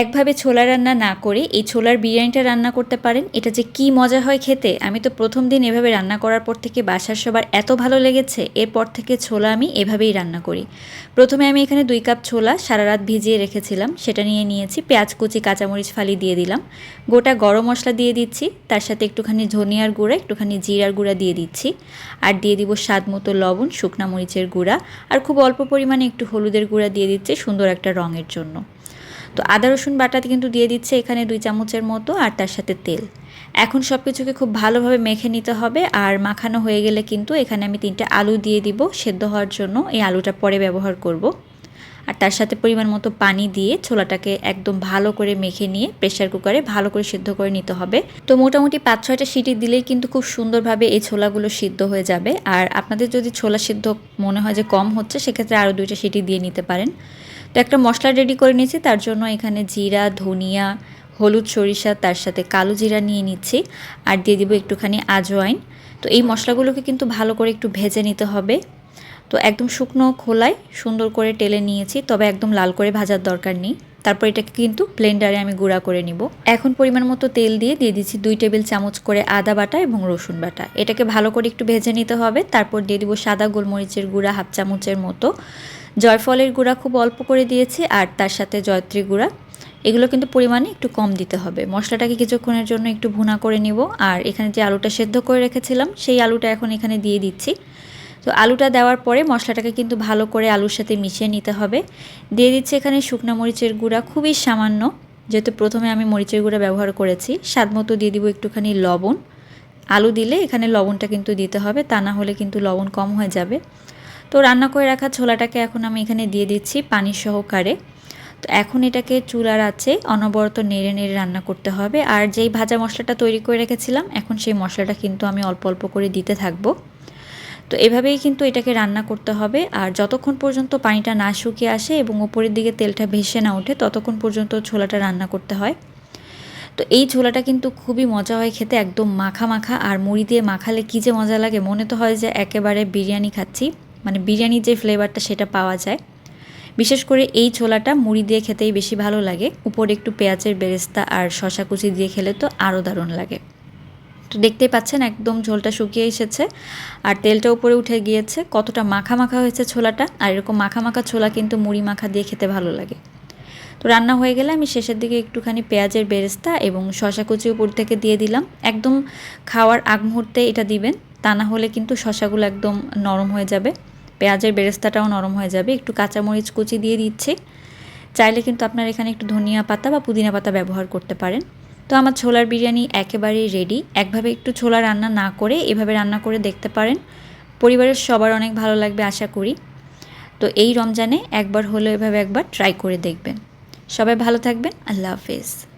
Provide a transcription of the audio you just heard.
একভাবে ছোলা রান্না না করে এই ছোলার বিরিয়ানিটা রান্না করতে পারেন। এটা যে কি মজা হয় খেতে, আমি তো প্রথম দিন এভাবে রান্না করার পর থেকে বাসার সবার এত ভালো লেগেছে, এরপর থেকে ছোলা আমি এভাবেই রান্না করি। প্রথমে আমি এখানে দুই কাপ ছোলা সারা রাত ভিজিয়ে রেখেছিলাম, সেটা নিয়ে নিয়েছি, পেঁয়াজ, কুচি, কাঁচামরিচ ফালি দিয়ে দিলাম। গোটা গরম মশলা দিয়ে দিচ্ছি, তার সাথে একটুখানি ধনিয়ার গুঁড়া, একটুখানি জিরার গুঁড়া দিয়ে দিচ্ছি। আর দিয়ে দিব স্বাদ মতো লবণ, শুকনা মরিচের গুঁড়া, আর খুব অল্প পরিমাণে একটু হলুদের গুঁড়া দিয়ে দিচ্ছে সুন্দর একটা রঙের জন্য। তো আদা, রসুন বাটাতে কিন্তু দিয়ে দিচ্ছে এখানে দুই চামচের মতো আর তার সাথে তেল। এখন সব কিছুকে খুব ভালোভাবে মেখে নিতে হবে আর মাখানো হয়ে গেলে কিন্তু এখানে আমি তিনটে আলু দিয়ে দিব সেদ্ধ হওয়ার জন্য। এই আলুটা পরে ব্যবহার করব। আর তার সাথে পরিমাণ মতো পানি দিয়ে ছোলাটাকে একদম ভালো করে মেখে নিয়ে প্রেশার কুকারে ভালো করে সিদ্ধ করে নিতে হবে। তো মোটামুটি পাঁচ, ছয়টা সিটি দিলেই কিন্তু খুব সুন্দরভাবে এই ছোলাগুলো সিদ্ধ হয়ে যাবে। আর আপনাদের যদি ছোলা সিদ্ধ মনে হয় যে কম হচ্ছে, সেক্ষেত্রে আরও দুইটা সিটি দিয়ে নিতে পারেন। তো একটা মশলা রেডি করে নিয়েছি, তার জন্য এখানে জিরা, ধনিয়া, হলুদ সরিষা, তার সাথে কালো জিরা নিয়ে নিচ্ছি আর দিয়ে দিব একটুখানি আজওয়াইন তো এই মশলাগুলোকে কিন্তু ভালো করে একটু ভেজে নিতে হবে। তো একদম শুকনো খোলায় সুন্দর করে টেলে নিয়েছি, তবে একদম লাল করে ভাজার দরকার নেই। তারপর এটাকে কিন্তু ব্লেন্ডারে আমি গুঁড়া করে নিব। এখন পরিমাণ মতো তেল দিয়ে দিয়ে দিচ্ছি দুই টেবিল চামচ করে আদা বাটা এবং রসুন বাটা। এটাকে ভালো করে একটু ভেজে নিতে হবে, তারপর দিয়ে দিব সাদা গোলমরিচের গুঁড়া, হাফ চামচের মতো। জয়ফলের গুঁড়া খুব অল্প করে দিয়েছি আর তার সাথে জয়ত্রী গুঁড়া। এগুলো কিন্তু পরিমাণে একটু কম দিতে হবে। মশলাটাকে কিছুক্ষণের জন্য একটু ভুনা করে নিব। আর এখানে যে আলুটা সেদ্ধ করে রেখেছিলাম, সেই আলুটা এখন এখানে দিয়ে দিচ্ছি। তো আলুটা দেওয়ার পরে মশলাটাকে কিন্তু ভালো করে আলুর সাথে মিশিয়ে নিতে হবে। দিয়ে দিচ্ছি এখানে শুকনো মরিচের গুঁড়া, খুবই সামান্য। যেহেতু প্রথমে আমি মরিচের গুঁড়া ব্যবহার করেছি, স্বাদ মতো দিয়ে দিব একটুখানি লবণ। আলু দিলে এখানে লবণটা কিন্তু দিতে হবে, তা না হলে কিন্তু লবণ কম হয়ে যাবে। তো রান্না করে রাখা ছোলাটাকে এখন আমি এখানে দিয়ে দিচ্ছি পানি সহকারে। তো এখন এটাকে চুলার আছে, অনবরত নেড়ে নেড়ে রান্না করতে হবে। আর যেই ভাজা মশলাটা তৈরি করে রেখেছিলাম, এখন সেই মশলাটা কিন্তু আমি অল্প অল্প করে দিতে থাকব। তো এভাবেই কিন্তু এটাকে রান্না করতে হবে। আর যতক্ষণ পর্যন্ত পানিটা না শুকিয়ে আসে এবং উপরের দিকে তেলটা ভেসে না ওঠে, ততক্ষণ পর্যন্ত ছোলাটা রান্না করতে হয়। তো এই ছোলাটা কিন্তু খুবই মজা হয় খেতে, একদম মাখা মাখা। আর মুড়ি দিয়ে মাখালে কী যে মজা লাগে, মনে তো হয় যে একেবারে বিরিয়ানি খাচ্ছি। মানে বিরিয়ানির যে ফ্লেভারটা সেটা পাওয়া যায়। বিশেষ করে এই ছোলাটা মুড়ি দিয়ে খেতেই বেশি ভালো লাগে। উপরে একটু পেঁয়াজের বেরেস্তা আর শশা কুচি দিয়ে খেলে তো আরও দারুণ লাগে। তো দেখতেই পাচ্ছেন একদম ঝোলটা শুকিয়ে এসেছে আর তেলটা উপরে উঠে গিয়েছে। কতটা মাখা মাখা হয়েছে ছোলাটা আর এরকম মাখা মাখা ছোলা কিন্তু মুড়ি মাখা দিয়ে খেতে ভালো লাগে। তো রান্না হয়ে গেলে আমি শেষের দিকে একটুখানি পেঁয়াজের বেরেস্তা এবং শশা কুচি উপর থেকে দিয়ে দিলাম। একদম খাওয়ার আগ মুহূর্তে এটা দিবেন। তা না হলে কিন্তু শশাগুলো একদম নরম হয়ে যাবে। পেঁয়াজের বেরেস্তাটাও নরম হয়ে যাবে। একটু কাঁচামরিচ কুচি দিয়ে দিচ্ছি। চাইলে কিন্তু আপনার এখানে একটু ধনিয়া পাতা বা পুদিনা পাতা ব্যবহার করতে পারেন। তো আমার ছোলার বিরিয়ানি একেবারেই রেডি একভাবে একটু ছোলা রান্না না করে এভাবে রান্না করে দেখতে পারেন। পরিবারের সবার অনেক ভালো লাগবে আশা করি। তো এই রমজানে একবার হলেও এভাবে একবার ট্রাই করে দেখবেন। সবাই ভালো থাকবেন। আল্লাহ হাফেজ।